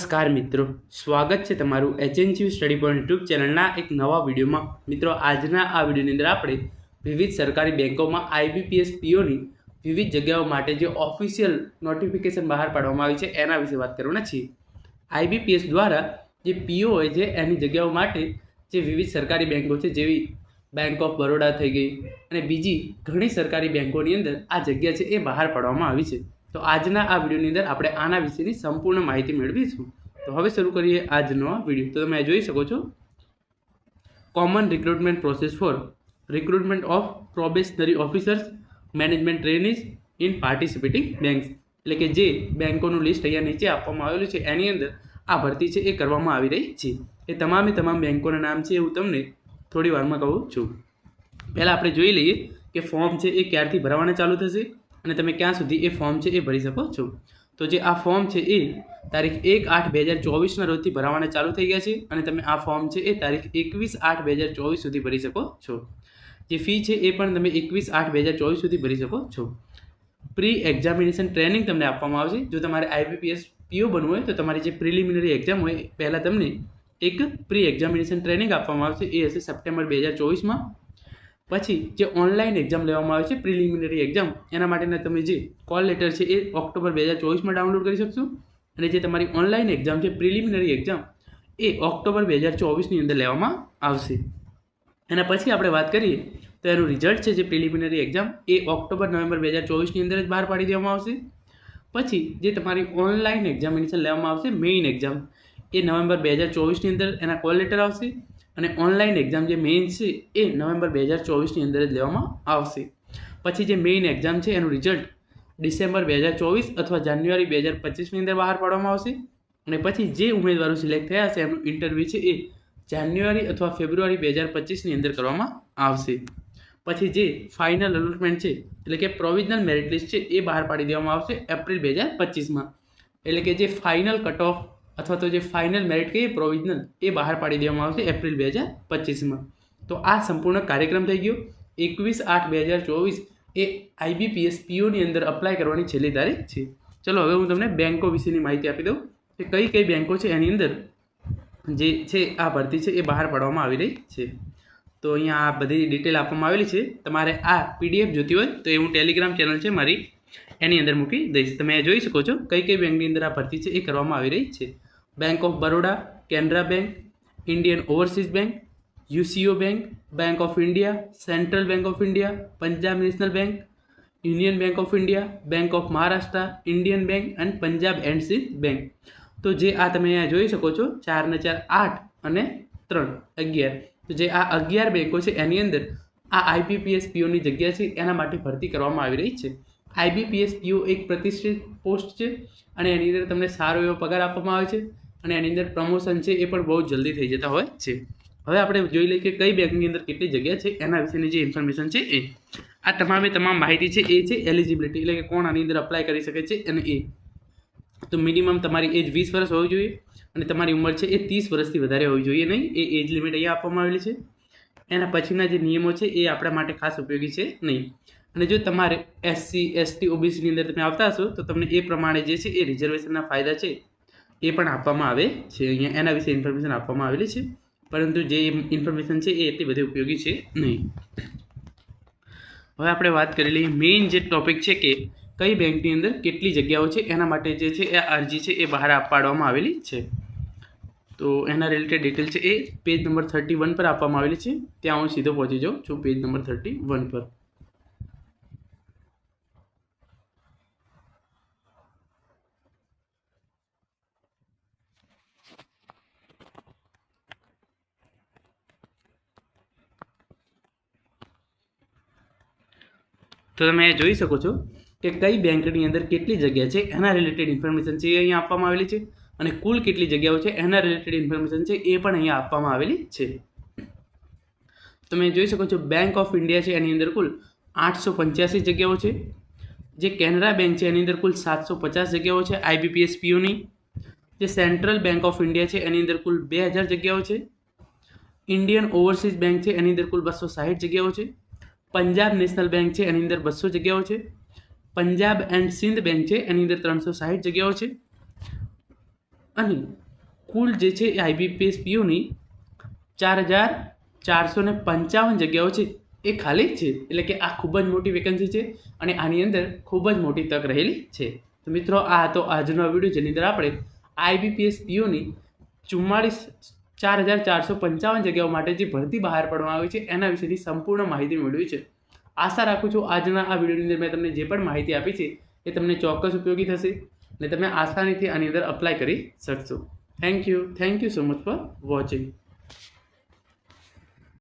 નમસ્કાર મિત્રો. સ્વાગત છે તમારું એચએનજી સ્ટડી પોઈન્ટ યુટ્યુબ ચેનલના એક નવા વિડીયોમાં. મિત્રો, આજના આ વિડીયોની અંદર આપણે વિવિધ સરકારી બેંકોમાં આઈબીપીએસ પીઓની વિવિધ જગ્યાઓ માટે જે ઓફિશિયલ નોટિફિકેશન બહાર પાડવામાં આવી છે, એના વિશે વાત કરવાના છીએ. આઈબીપીએસ દ્વારા જે પીઓ હોય છે, એની જગ્યાઓ માટે જે વિવિધ સરકારી બેંકો છે, જેવી બેંક ઓફ બરોડા થઈ ગઈ અને બીજી ઘણી સરકારી બેંકોની અંદર આ જગ્યા છે, એ બહાર પાડવામાં આવી છે. તો આજના આ વિડીયોની અંદર આપણે આના વિશેની સંપૂર્ણ માહિતી મેળવીશું. તો હવે શરૂ કરીએ આજનો વીડિયો તો તમે જોઈ શકો છો. Common recruitment process for recruitment of probationary officers management trainees in participating banks એટલે કે જે બેન્કોનું લિસ્ટ અહીંયા નીચે આપવામાં આવેલું છે, એની અંદર આ ભરતી છે એ કરવામાં આવી રહી છે. એ તમામે તમામ બેંકોના નામ છે એ હું તમને થોડી વારમાં કહું છું. પહેલાં આપણે જોઈ લઈએ કે ફોર્મ છે એ ક્યારથી ભરવાના ચાલુ થશે અને તમે ક્યાં સુધી એ ફોર્મ છે એ ભરી શકો છો. તો જે આ ફોર્મ છે એ તારીખ એક આઠ બે હજાર ચોવીસના રોજથી ભરાવાના ચાલુ થઈ ગયા છે અને તમે આ ફોર્મ છે એ તારીખ એકવીસ આઠ બે હજાર ચોવીસ સુધી ભરી શકો છો. જે ફી છે એ પણ તમે એકવીસ આઠ બે હજાર ચોવીસ સુધી ભરી શકો છો. પ્રી એક્ઝામિનેશન ટ્રેનિંગ તમને આપવામાં આવશે. જો તમારે આઈબીપીએસ પીઓ બનવું હોય તો તમારી જે પ્રિલિમિનરી એક્ઝામ હોય, પહેલાં તમને એક પ્રી એક્ઝામિનેશન ટ્રેનિંગ આપવામાં આવશે. એ હશે સપ્ટેમ્બર બે હજાર ચોવીસમાં. પછી જે ઓનલાઈન એક્ઝામ લેવામાં આવે છે પ્રિલિમિનરી એક્ઝામ એના માટેના તમે જે કોલ લેટર છે એ ઓક્ટોબર બે હજાર ચોવીસમાં ડાઉનલોડ કરી શકશો. અને જે તમારી ઓનલાઈન એક્ઝામ છે પ્રિલિમિનરી એક્ઝામ એ ઓક્ટોબર બે હજાર ચોવીસની અંદર લેવામાં આવશે. એના પછી આપણે વાત કરીએ, તો એનું રિઝલ્ટ છે જે પ્રિલિમિનરી એક્ઝામ એ ઓક્ટોબર, નવેમ્બર બે હજાર ચોવીસની અંદર જ બહાર પાડી દેવામાં આવશે. પછી જે તમારી ઓનલાઈન એક્ઝામિનેશન લેવામાં આવશે મેઇન એક્ઝામ એ નવેમ્બર બે હજાર ચોવીસની અંદર એના કોલ લેટર આવશે. અને ઓનલાઈન એક્ઝામ જે મેઇન છે એ નવેમ્બર બે હજાર ચોવીસની અંદર જ લેવામાં આવશે. પછી જે મેઇન એક્ઝામ છે એનું રિઝલ્ટ ડિસેમ્બર બે હજાર ચોવીસ અથવા જાન્યુઆરી બે હજાર પચીસની અંદર બહાર પાડવામાં આવશે. અને પછી જે ઉમેદવારો સિલેક્ટ થયા છે એમનું ઇન્ટરવ્યૂ છે એ જાન્યુઆરી અથવા ફેબ્રુઆરી બે હજાર પચીસની અંદર કરવામાં આવશે. પછી જે ફાઇનલ અલોટમેન્ટ છે, એટલે કે પ્રોવિઝનલ મેરિટ લિસ્ટ છે, એ બહાર પાડી દેવામાં આવશે એપ્રિલ બે હજાર પચીસમાં. એટલે કે જે ફાઇનલ કટ ઓફ અથવા તો જે ફાઇનલ મેરિટ કહીએ પ્રોવિઝનલ એ બહાર પાડી દેવામાં આવશે એપ્રિલ બે હજાર પચીસમાં. તો આ સંપૂર્ણ કાર્યક્રમ થઈ ગયો. એકવીસ આઠ બે હજાર ચોવીસ એ આઈબીપીએસ પીઓની અંદર અપ્લાય કરવાની છેલ્લી તારીખ છે. ચલો, હવે હું તમને બેન્કો વિશેની માહિતી આપી દઉં. કે કઈ કઈ બેન્કો છે એની અંદર જે છે, આ ભરતી છે એ બહાર પાડવામાં આવી રહી છે. તો અહીંયા આ બધી ડિટેલ આપવામાં આવેલી છે. તમારે આ પીડીએફ જોતી હોય તો એ હું ટેલિગ્રામ ચેનલ છે મારી, એની અંદર મૂકી દઈશ. તમે જોઈ શકો છો કઈ કઈ બેંકની અંદર આ ભરતી છે એ કરવામાં આવી રહી છે. Bank of Baroda Canara bank Indian overseas bank UCO bank bank of India central bank of India Punjab national bank union bank of India bank of Maharashtra Indian bank અને પંજાબ એન્ડ સિંધ બેંક તો જે આ તમે અહીંયા જોઈ શકો છો, ચાર ને ચાર, આઠ અને ત્રણ, અગિયાર. તો જે આ અગિયાર બેંકો છે, એની અંદર આ આઈબીપીએસ પીઓની જગ્યા છે, એના માટે ભરતી કરવામાં આવી રહી છે. આઈબીપીએસ પીઓ એક પ્રતિષ્ઠિત પોસ્ટ છે અને એની અંદર તમને સારો એવો પગાર આપવામાં આવે છે. અને એની અંદર પ્રમોશન છે એ પણ બહુ જલ્દી થઈ જતા હોય છે. હવે આપણે જોઈ લઈએ કે કઈ બેંકની અંદર કેટલી જગ્યા છે, એના વિશેની જે ઇન્ફોર્મેશન છે એ. આ તમામે તમામ માહિતી છે, એ છે એલિજિબિલિટી એટલે કે કોણ આની અંદર અપ્લાય કરી શકે છે અને એ. તો મિનિમમ તમારી એજ વીસ વર્ષ હોવી જોઈએ અને તમારી ઉંમર છે એ ત્રીસ વર્ષથી વધારે હોવી જોઈએ નહીં. એ એજ લિમિટ અહીંયા આપવામાં આવેલી છે. એના પછીના જે નિયમો છે એ આપણા માટે ખાસ ઉપયોગી છે નહીં. અને જો તમારે એસસી એસટી ઓબીસીની અંદર તમે આવતા હશો તો તમને એ પ્રમાણે જે છે એ રિઝર્વેશનના ફાયદા છે. એ પણ આપવામાં આવે છે. અહીંયા એના વિશે ઇન્ફોર્મેશન આપવામાં આવેલી છે. પરંતુ જે ઇન્ફોર્મેશન છે એ એટલી બધી ઉપયોગી છે નહીં. હવે આપણે વાત કરી લઈએ મેઇન જે ટોપિક છે કે કઈ બેંકની અંદર કેટલી જગ્યાઓ છે, એના માટે જે છે એ અરજી છે એ બહાર પાડવામાં આવેલી છે. તો એના રિલેટેડ ડિટેલ છે એ પેજ નંબર થર્ટી વન પર આપવામાં આવેલી છે. ત્યાં હું સીધો પહોંચી જાઉં છું પેજ નંબર થર્ટી વન પર. તો તમે જોઈ શકો છો કે કઈ બેંકની અંદર કેટલી જગ્યા છે, એના રિલેટેડ ઇન્ફોર્મેશન છે એ અહીંયા આપવામાં આવેલી છે અને કુલ કેટલી જગ્યાઓ છે, એના રિલેટેડ ઇન્ફોર્મેશન છે એ પણ અહીંયા આપવામાં આવેલી છે. તમે જોઈ શકો છો બેંક ઓફ ઇન્ડિયા છે એની અંદર કુલ આઠસો પંચ્યાસી જગ્યાઓ છે. જે કેનરા બેંક છે એની અંદર કુલ સાતસો પચાસ જગ્યાઓ છે આઈબીપીએસ પીઓની જે સેન્ટ્રલ બેંક ઓફ ઇન્ડિયા છે એની અંદર કુલ બે હજાર જગ્યાઓ છે. ઇન્ડિયન ઓવરસીઝ બેંક છે એની અંદર કુલ બસો સાહીઠ જગ્યાઓ છે. પંજાબ નેશનલ બેંક છે, એની અંદર બસો જગ્યાઓ છે. પંજાબ એન્ડ સિંધ બેંક છે, એની અંદર ત્રણસો સાહીઠ જગ્યાઓ છે. અને કુલ જે છે, એ આઈબીપીએસ પીઓની ચાર હજાર ચારસો ને પંચાવન જગ્યાઓ છે. એ ખાલી છે, એટલે કે આ ખૂબ જ મોટી વેકન્સી છે અને આની અંદર ખૂબ જ મોટી તક રહેલી છે. તો મિત્રો, આ હતો આજનો વીડિયો, જેની અંદર આપણે આઈબીપીએસ પીઓની ચુમ્માળીસ ચાર હજાર ચારસો પંચાવન જગ્યાઓ માટે જે ભરતી બહાર પાડવામાં આવી છે, એના વિશેની સંપૂર્ણ માહિતી મેળવી છે. આશા રાખું છું આજના આ વિડીયોની અંદર મેં તમને જે પણ માહિતી આપી છે, એ તમને ચોક્કસ ઉપયોગી થશે ને તમે આસાનીથી આની અંદર અપ્લાય કરી શકશો. Thank you thank you so much for watching